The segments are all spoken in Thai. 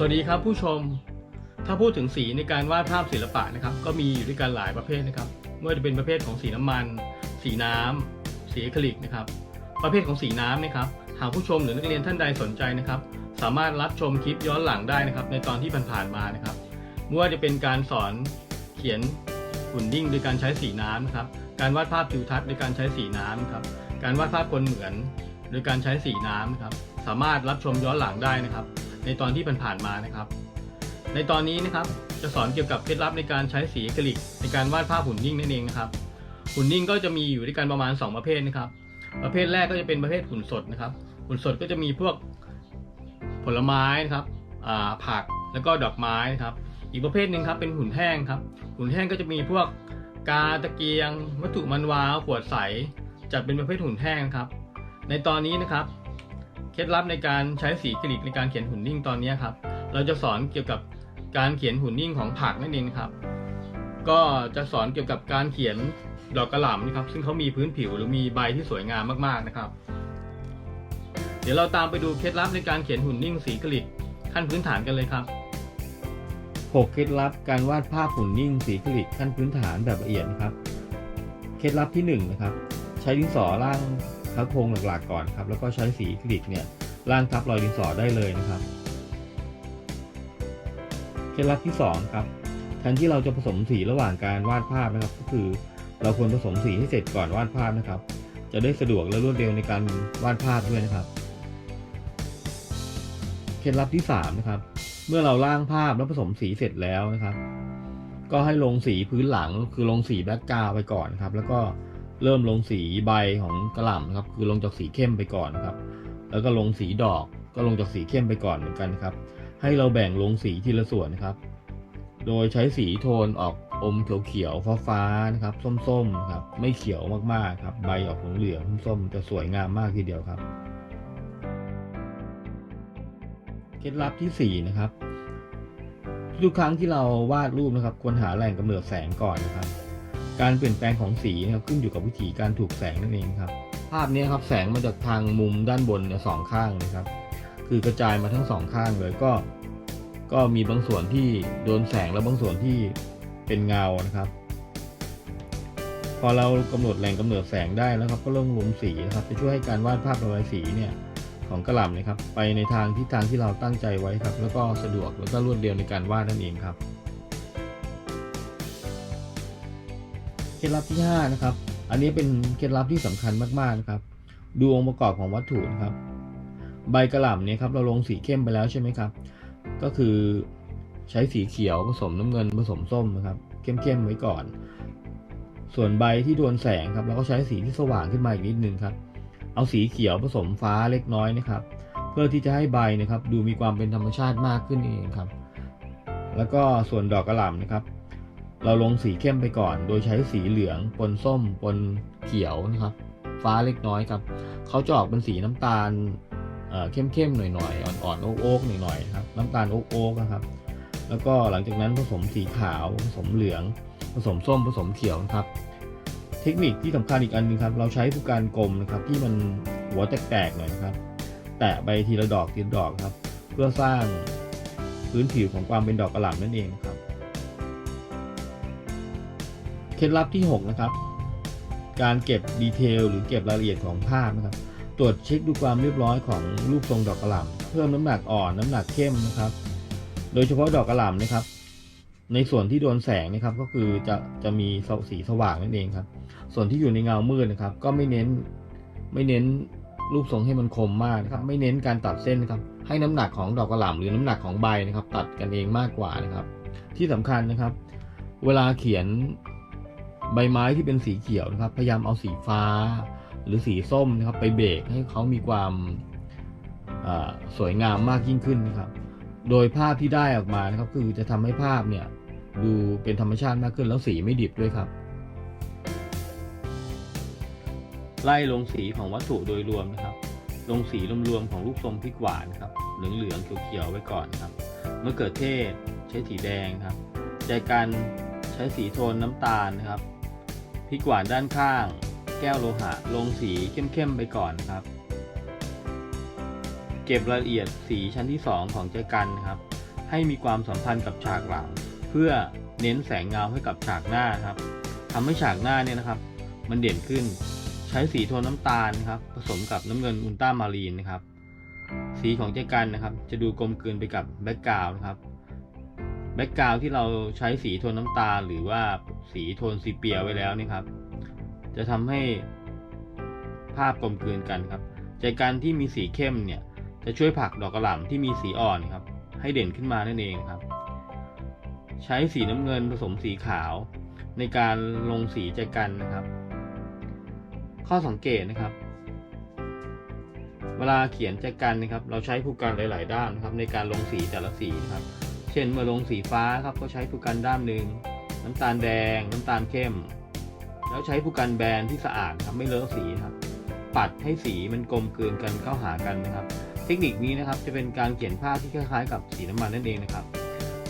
สวัสดีครับผู้ชม ถ้าพูดถึงสีในการวาดภาพศิลปะนะครับ ก็มีอยู่ด้วยกันหลายประเภทนะครับไม่ว่าจะเป็นประเภทของสีน้ำมัน สีน้ำสีอะคริลิกนะครับ ประเภทของสีน้ำนะครับ หากผู้ชมหรือนักเรียนท่านใดสนใจนะครับ สามารถรับชมคลิปย้อนหลังได้นะครับ ในตอนที่ผ่านๆมานะครับไม่ว่าจะเป็นการสอนเขียนหุ่นนิ่งโดยการใช้สีน้ำนะครับ การวาดภาพทิวทัศน์โดยการใช้สีน้ำนะครับ การวาดภาพคนเหมือนโดยการใช้สีน้ำนะครับ สามารถรับชมย้อนหลังได้นะครับ ในตอนที่ผ่านๆมานะครับ ในตอนนี้นะครับจะสอนเกี่ยวกับเคล็ดลับในการใช้สีอะคริลิกในการวาดภาพหุ่นนิ่งนั่นเองนะครับ หุ่นนิ่งก็จะมีอยู่ด้วยกันประมาณ 2 ประเภทนะครับ ประเภทแรกก็จะเป็นประเภทหุ่นสดนะครับ หุ่นสดก็จะมีพวกผลไม้นะครับผักแล้วก็ดอกไม้นะครับ อีกประเภทหนึ่งครับเป็นหุ่นแห้งครับ หุ่นแห้งก็จะมีพวกกาตะเกียง วัตถุมันวาวขวดใสจัดเป็นประเภทหุ่นแห้งครับ ในตอนนี้นะครับ เคล็ดลับในการใช้สีอะคริลิกในการเขียนหุ่นนิ่งตอนนี้ครับ เราจะสอนเกี่ยวกับการเขียนหุ่นนิ่งของผักนั่นเองครับ ก็จะสอนเกี่ยวกับการเขียนดอกกระหล่ำนะครับ ซึ่งเขามีพื้นผิวหรือมีใบที่สวยงามมากๆนะครับ เดี๋ยวเราตามไปดูเคล็ดลับในการเขียนหุ่นนิ่งสีอะคริลิกขั้นพื้นฐานกันเลยครับ 6 เคล็ดลับการวาดภาพหุ่นนิ่งสีอะคริลิกขั้นพื้นฐานแบบละเอียดครับ เคล็ดลับที่1นะครับ ใช้ดินสอร่าง ทับโครงหลักๆก่อนครับ แล้วก็ใช้สีคลิกเนี่ยร่างทับรอยดินสอได้เลยนะครับ เคล็ดลับที่ 2 ครับแทนที่เราจะผสมสีระหว่างการวาดภาพนะครับ ก็คือเราควรผสมสีให้เสร็จก่อนวาดภาพนะครับ จะได้สะดวกและรวดเร็วในการวาดภาพด้วยนะครับ เคล็ดลับที่ 3 นะครับ เมื่อเราล่างภาพแล้วผสมสีเสร็จแล้วนะครับ ก็ให้ลงสีพื้นหลังคือลงสีแบ็กกราวไปก่อนครับ แล้วก็ เริ่มลงสีใบของกระหล่ำครับ คือลงจากสีเข้มไปก่อนครับ แล้วก็ลงสีดอกก็ลงจากสีเข้มไปก่อนเหมือนกันครับ ให้เราแบ่งลงสีทีละส่วนนะครับ โดยใช้สีโทนออกอมเขียวๆฟ้าๆนะครับ ส้มๆนะครับ ไม่เขียวมากๆครับ ใบออกเหลืองๆส้มๆจะสวยงามมากทีเดียวครับเคล็ดลับที่สี่นะครับทุกครั้งที่เราวาดรูปนะครับ ควรหาแหล่งกำเนิดแสงก่อนนะครับ การเปลี่ยนแปลงของสีนะครับขึ้นอยู่กับวิธีการถูกแสงนั่นเองครับ ภาพนี้ครับแสงมาจากทางมุมด้านบนเนี่ยสองข้างนะครับ คือกระจายมาทั้งสองข้างเลยก็ ก็มีบางส่วนที่โดนแสงและบางส่วนที่เป็นเงานะครับ พอเรากำหนดแหล่งกำเนิดแสงได้แล้วครับ ก็เริ่มลงสีนะครับ จะช่วยให้การวาดภาพระบายสีเนี่ยของกระหล่ำนะครับ ไปในทางทิศทางที่เราตั้งใจไว้ครับ แล้วก็สะดวกแล้วก็รวดเร็วในการวาดนั่นเองครับ เคล็ดลับที่ 5 นะครับ อันนี้เป็นเคล็ดลับที่สำคัญมากๆนะครับ ดูองค์ประกอบของวัตถุนะครับ ใบกระหล่ำเนี่ยครับเราลงสีเข้มไปแล้วใช่ไหมครับ ก็คือใช้สีเขียวผสมน้ำเงินผสมส้มนะครับ เข้มๆไว้ก่อน ส่วนใบที่โดนแสงครับเราก็ใช้สีที่สว่างขึ้นมาอีกนิดนึงครับ เอาสีเขียวผสมฟ้าเล็กน้อยนะครับ เพื่อที่จะให้ใบนะครับ ดูมีความเป็นธรรมชาติมากขึ้นเองครับ แล้วก็ส่วนดอกกระหล่ำนะครับ เราลงสีเข้มไปก่อน โดยใช้สีเหลืองปนส้มปนเขียวนะครับ ฟ้าเล็กน้อยครับเขาจะออกเป็นสีน้ำตาลเอ่อเข้มๆหน่อยๆอ่อนๆโอ๊กๆหน่อยๆนะครับน้ำตาลโอ๊กๆนะครับ แล้วก็หลังจากนั้นผสมสีขาวผสมเหลือง ผสมส้มผสมเขียวนะครับ เทคนิคที่สำคัญอีกอันหนึงครับ เราใช้ผู้การกลมนะครับ ที่มันหัวแตกๆหน่อยนะครับ แตะไปทีละดอกทีละดอกครับ เพื่อสร้างพื้นผิวของความเป็นดอกกระหล่ำนั่นเองครับ เคล็ดลับที่ 6 นะครับ การเก็บดีเทลหรือเก็บรายละเอียดของภาพนะครับ ตรวจเช็คดูความเรียบร้อยของรูปทรงดอกกระหล่ำเพิ่มน้ำหนักอ่อนน้ำหนักเข้มนะครับ โดยเฉพาะดอกกระหล่ำนะครับ ในส่วนที่โดนแสงนะครับก็คือจะจะมีสีสว่างนั่นเองครับ ส่วนที่อยู่ในเงามืดนะครับ ก็ไม่เน้นไม่เน้นรูปทรงให้มันคมมากนะครับ ไม่เน้นการตัดเส้นนะครับ ให้น้ำหนักของดอกกระหล่ำหรือน้ำหนักของใบนะครับ ตัดกันเองมากกว่านะครับ ที่สำคัญนะครับ เวลาเขียน ใบไม้ที่เป็นสีเขียวนะครับ พยายามเอาสีฟ้า หรือสีส้มนะครับ ไปเบรกให้เขามีความสวยงามมากยิ่งขึ้นนะครับ โดยภาพที่ได้ออกมานะครับ คือจะทำให้ภาพเนี่ยดูเป็นธรรมชาติมากขึ้นแล้วสีไม่ดิบด้วยครับ ไล่ลงสีของวัตถุโดยรวมนะครับ ลงสีรวมๆของลูกทรงพริกหวานครับ เหลืองๆเขียวๆไว้ก่อนครับมะเขือเทศใช้สีแดงครับ ใจกันใช้สีโทนน้ำตาลนะครับ พริกหวานด้านข้าง แก้วโลหะ ลงสีเข้มๆไปก่อนครับ เก็บรายละเอียดสีชั้นที่ 2 ของใจกันะครับ ให้มีความสัมพันธ์กับฉากหลัง เพื่อเน้นแสงเงาให้กับฉากหน้าครับทำให้ฉากหน้าเนี่ยนะครับ มันเด่นขึ้น ใช้สีโทนน้ำตาลครับ ผสมกับน้ำเงินอุลตรามารีนนะครับ สีของเจกันนะครับ จะดูกลมกลืนไปกับแบ็กกราวน์นะครับ แบ็กกราวที่เราใช้สีโทนน้ำตาล หรือว่าสีโทนซีเปียไว้แล้วนี่ครับ จะทำให้ภาพกลมกลืนกันครับใจกันที่มีสีเข้มเนี่ยจะช่วยผลักดอกกระหล่ำที่มีสีอ่อนครับ ให้เด่นขึ้นมานั่นเองครับ ใช้สีน้ำเงินผสมสีขาว ในการลงสีใจกันนะครับ ข้อสังเกตนะครับ เวลาเขียนใจกันนะครับ เราใช้ผู้กันหลาย ๆ ด้านนะครับ ในการลงสีแต่ละสีนะครับ เช่นเมื่อลงสีฟ้าครับก็ใช้ผู้กันด้านหนึ่งน้ำตาลแดง น้ำตาลเข้ม แล้วใช้ผู้กันแบนที่สะอาดครับไม่เลอะสีครับ ปัดให้สีมันกลมกลืนกันเข้าหากันนะครับ เทคนิคนี้นะครับจะเป็นการเขียนภาพที่คล้ายๆ กับสีน้ำมันนั่นเองนะครับ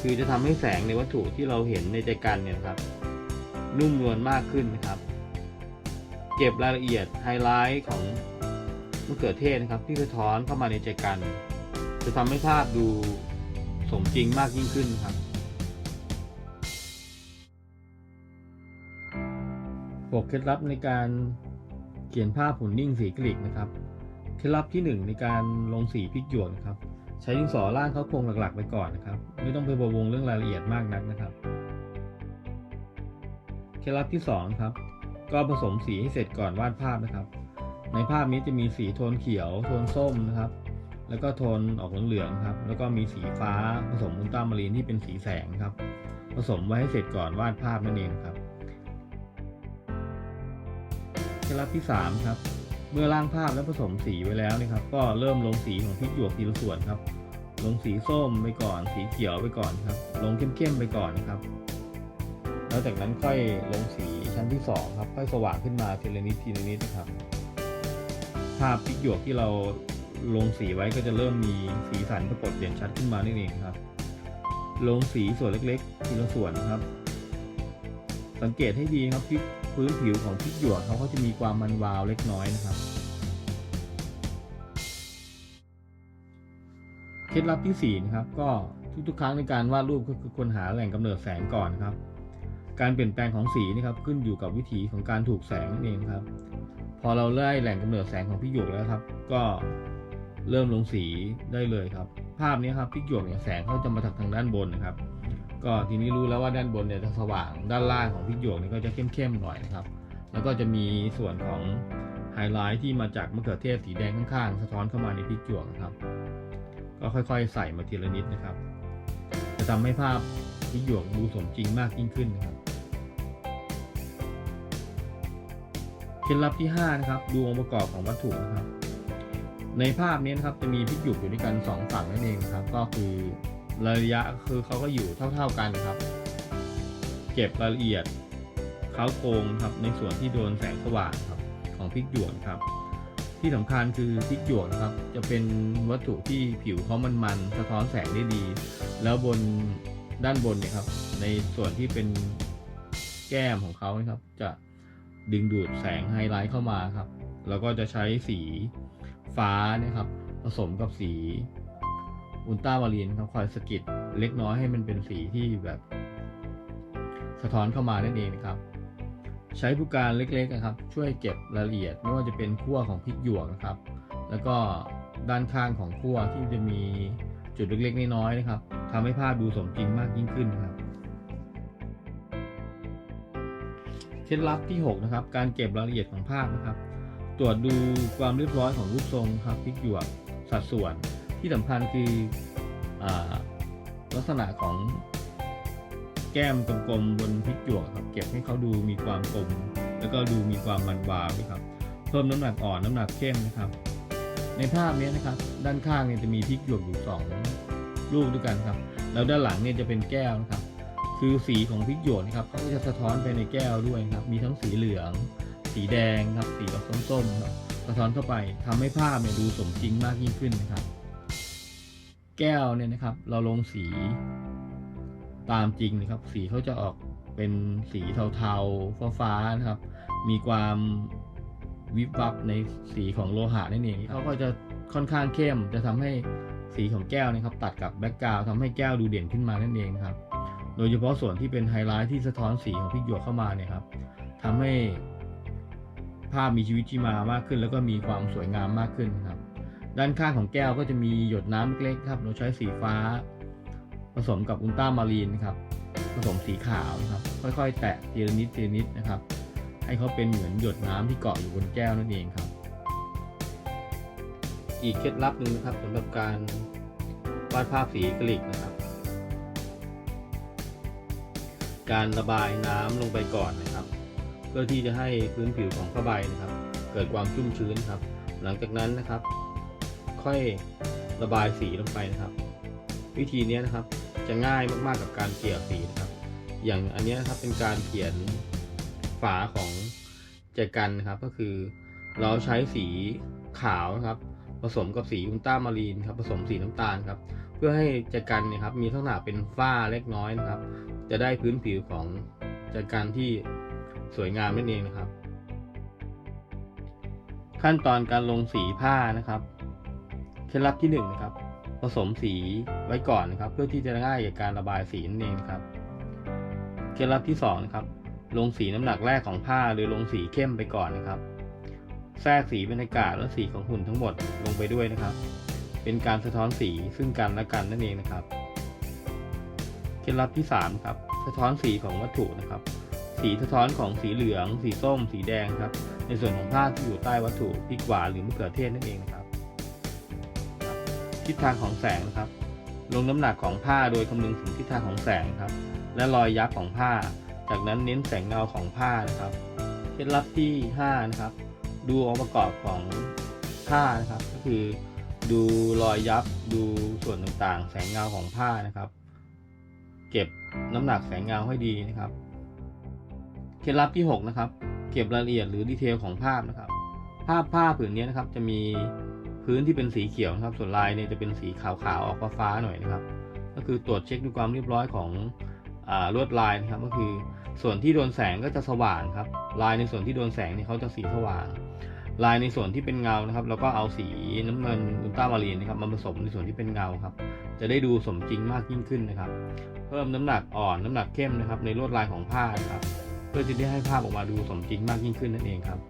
คือจะทำให้แสงในวัตถุที่เราเห็นในใจกันเนี่ยนะครับ นุ่มนวลมากขึ้นนะครับ เก็บรายละเอียดไฮไลท์ของมะเขือเทศนะครับ ที่สะท้อนเข้ามาในใจกัน จะทำให้ภาพดู สมจริงมากยิ่งขึ้นครับ6เคล็ดลับในการเขียนภาพหุ่นนิ่งสีกริกนะครับ เคล็ดลับที่ 1 ในการลงสีพริกหยวกนะครับ ใช้ดินสอล่างเข้าโครงหลักๆ ไปก่อนนะครับ ไม่ต้องไปบวงเรื่องรายละเอียดมากนักนะครับ เคล็ดลับที่2ครับ ก็ผสมสีให้เสร็จก่อนวาดภาพนะครับ ในภาพนี้จะมีสีโทนเขียว โทนส้มนะครับ แล้วก็โทนออกเหลืองๆครับ แล้วก็มีสีฟ้าผสมอุลตรามารีนที่เป็นสีแสงครับ ผสมไว้ให้เสร็จก่อนวาดภาพนั่นเองครับเคล็ดลับที่ 3 ครับ เมื่อร่างภาพแล้วผสมสีไว้แล้วนะครับ ก็เริ่มลงสีของพริกหยวกทีละส่วนครับ ลงสีส้มไปก่อน สีเขียวไปก่อนครับ ลงเข้มๆไปก่อนครับ แล้วจากนั้นค่อยลงสีชั้นที่ 2 ครับ ค่อยสว่างขึ้นมาทีละนิดทีละนิดนะครับ ภาพพริกหยวกที่เรา ลงสีไว้ก็จะเริ่มมีสีสันปรากฏเด่นชัดขึ้นมานั่เองครับ ลงสีส่วนเล็กๆทีละส่วนนะครับ สังเกตให้ดีครับพื้นผิวของพริกหยวกเขาก็จะมีความมันวาวเล็กน้อยนะครับเคล็ดลับที่ 4 นะครับ ก็ทุกๆ ครั้งในการวาดรูปก็คือควรหาแหล่งกำเนิดแสงก่อนครับ การเปลี่ยนแปลงของสีนะครับขึ้นอยู่กับวิถีของการถูกแสงนั่นเองครับ พอเราได้แหล่งกำเนิดแสงของพริกหยวกแล้วครับ ก็ เริ่มลงสีได้เลยครับ ภาพนี้ครับพริกหยวกเนี่ยแสงเขาจะมาจากทางด้านบนนะครับ ก็ทีนี้รู้แล้วว่าด้านบนเนี่ยจะสว่างด้านล่างของพริกหยวกเนี่ยก็จะเข้มๆหน่อยนะครับ แล้วก็จะมีส่วนของไฮไลท์ที่มาจากมะเขือเทศสีแดงข้างๆ สะท้อนเข้ามาในพริกหยวกนะครับ ก็ค่อยๆ ใส่มาทีละนิดนะครับ จะทำให้ภาพพริกหยวกดูสมจริงมากยิ่งขึ้นนะครับเคล็ดลับที่5นะครับดูองค์ประกอบของวัตถุนะครับ ในภาพนี้นะครับจะมีพิกหยวกอยู่ด้วยกันสองฝั่งนั่นเองนะครับ ก็คือระยะคือเขาก็อยู่เท่า ๆกันครับ เก็บรายละเอียดเขาโครงครับในส่วนที่โดนแสงสว่างครับของพิกหยวกครับ ที่สำคัญคือพิกหยวกนะครับ จะเป็นวัตถุที่ผิวเขามันๆสะท้อนแสงได้ดี แล้วบนด้านบนเนี่ยครับ ในส่วนที่เป็นแก้มของเขานะครับ จะดึงดูดแสงไฮไลท์เข้ามาครับ แล้วก็จะใช้สี ฟ้าเนี่ยครับ ผสมกับสีอุลตรามารีนครับคอยสกิดเล็กน้อยให้มันเป็นสีที่แบบ สะท้อนเข้ามานั่นเองนะครับ ใช้ผู้การเล็กๆนะครับ ช่วยเก็บรายละเอียดไม่ว่าจะเป็นขั้วของพริกหยวกนะครับ แล้วก็ด้านข้างของขั้วที่จะมีจุดเล็กๆน้อยๆนะครับทำให้ภาพดูสมจริงมากยิ่งขึ้นครับเคล็ดลับที่ 6 นะครับ การเก็บรายละเอียดของภาพนะครับ ตรวจดูความเรียบร้อยของรูปทรงครับพริกหยวกสัดส่วนที่สำคัญคืออลักษณะของแก้มกลมๆบนพริกหยวกครับ เก็บให้เขาดูมีความกลม แล้วก็ดูมีความมันวาวนะครับ เพิ่มน้ำหนักอ่อนน้ำหนักเข้มนะครับ ในภาพนี้นะครับ ด้านข้างเนี่ยจะมีพริกหยวกอยู่สองลูกด้วยกันครับแล้วด้านหลังเนี่ยจะเป็นแก้วนะครับ คือสีของพริกหยวกนะครับเขาก็จะสะท้อนไปในแก้วด้วยครับ มีทั้งสีเหลือง สีแดงครับสีออกส้มๆครับสะท้อนเข้าไปทำให้ภาพเนี่ยดูสมจริงมากยิ่งขึ้นนะครับ แก้วเนี่ยนะครับ เราลงสีตามจริงนะครับ สีเขาจะออกเป็นสีเทาๆฟ้าๆนะครับ มีความวิบวับในสีของโลหะนั่นเองเขาก็จะค่อนข้างเข้มจะทำให้สีของแก้วนะครับ ตัดกับแบ็กกราวทำให้แก้วดูเด่นขึ้นมานั่นเองครับ โดยเฉพาะส่วนที่เป็นไฮไลท์ที่สะท้อนสีของพริกหยวกเข้ามาเนี่ยครับทำให้ ภาพมีชีวิตชีวามากขึ้น แล้วก็มีความสวยงามมากขึ้นครับ ด้านข้างของแก้วก็จะมีหยดน้ำเล็กๆครับ เราใช้สีฟ้า ผสมกับอุลตรามารีนนะครับ ผสมสีขาวนะครับ ค่อยๆ แตะทีละนิดทีละนิดนะครับ ให้เขาเป็นเหมือนหยดน้ำที่เกาะอยู่บนแก้วนั่นเองครับ อีกเคล็ดลับหนึ่งนะครับสำหรับการวาดภาพสีอะคริลิกนะครับ การระบายน้ำลงไปก่อนนะครับ พื่อที่จะให้พื้นผิวของผ้าใบนะครับ เกิดความชุ่มชื้นครับ หลังจากนั้นนะครับ ค่อยระบายสีลงไปนะครับ วิธีนี้นะครับจะง่ายมากๆกับการเกลี่ยสีนะครับ อย่างอันนี้นะครับเป็นการเขียนฝาของแจกันนะครับก็คือ เราใช้สีขาวนะครับ ผสมกับสีอุลตรามารีนครับผสมสีน้ำตาลครับ เพื่อให้แจกันเนี่ยครับมีลักษณะเป็นฝ้าเล็กน้อยนะครับ จะได้พื้นผิวของแจกันที่ สวยงามนั่นเองนะครับ ขั้นตอนการลงสีผ้านะครับเคล็ดลับที่หนึ่งนะครับ ผสมสีไว้ก่อนนะครับ เพื่อที่จะง่ายกับการระบายสีนั่นเองครับเคล็ดลับที่สองนะครับ ลงสีน้ำหนักแรกของผ้าหรือลงสีเข้มไปก่อนนะครับ แทรกสีบรรยากาศและสีของหุ่นทั้งหมดลงไปด้วยนะครับ เป็นการสะท้อนสีซึ่งกันและกันนั่นเองนะครับ เคล็ดลับที่สามครับ สะท้อนสีของวัตถุนะครับ สีสะท้อนของสีเหลือง สีส้ม สีแดงครับ ในส่วนของผ้าที่อยู่ใต้วัตถุพริกหวานหรือมะเขือเทศนั่นเองนะครับ ทิศทางของแสงนะครับ ลงน้ำหนักของผ้าโดยคำนึงถึงทิศทางของแสงครับ และรอยยับของผ้า จากนั้นเน้นแสงเงาของผ้านะครับ เคล็ดลับที่5นะครับ ดูองค์ประกอบของผ้านะครับ ก็คือดูรอยยับดูส่วนต่างๆ แสงเงาของผ้านะครับ เก็บน้ำหนักแสงเงาให้ดีนะครับ เคล็ดลับที่ 6 นะครับ เก็บรายละเอียดหรือดีเทลของภาพนะครับ ภาพผ้าผืนนี้นะครับ จะมีพื้นที่เป็นสีเขียวนะครับ ส่วนลายเนี่ยจะเป็นสีขาวๆออกฟ้าๆหน่อยนะครับ ก็คือตรวจเช็คดูความเรียบร้อยของอลวดลายนะครับ ก็คือส่วนที่โดนแสงก็จะสว่างครับ ลายในส่วนที่โดนแสงเนี่ยเขาจะสีสว่าง ลายในส่วนที่เป็นเงานะครับเราก็เอาสีน้ำเงินอุลตรามารีนนะครับมาผสมในส่วนที่เป็นเงาครับ จะได้ดูสมจริงมากยิ่งขึ้นนะครับ เพิ่มน้ำหนักอ่อนน้ำหนักเข้มนะครับ ในลวดลายของผ้านะครับ เพื่อที่จะให้ภาพออกมาดูสมจริงมากยิ่งขึ้นนั่นเองครับ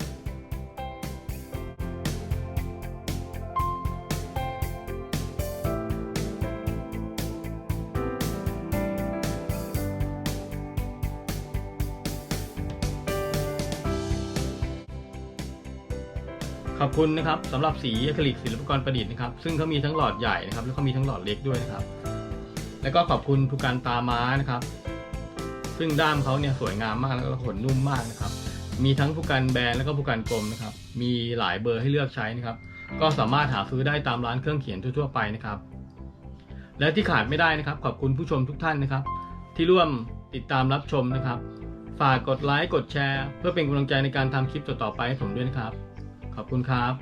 ขอบคุณนะครับสำหรับสีอะคริลิกศิลปกรประดิษฐ์นะครับ ซึ่งเขามีทั้งหลอดใหญ่นะครับ แล้วก็มีทั้งหลอดเล็กด้วยนะครับ แล้วก็ขอบคุณภูการตาม้านะครับ ซึ่งด้ามเขาเนี่ยสวยงามมากแล้วก็ขนนุ่มมากนะครับ มีทั้งผู้กันแบนแล้วก็ผู้กันกลมนะครับ มีหลายเบอร์ให้เลือกใช้นะครับ ก็สามารถหาซื้อได้ตามร้านเครื่องเขียนทั่วๆไปนะครับ และที่ขาดไม่ได้นะครับ ขอบคุณผู้ชมทุกท่านนะครับ ที่ร่วมติดตามรับชมนะครับ ฝากกดไลค์กดแชร์ เพื่อเป็นกำลังใจในการทำคลิปต่อๆไปให้ผมด้วยนะครับ ขอบคุณครับ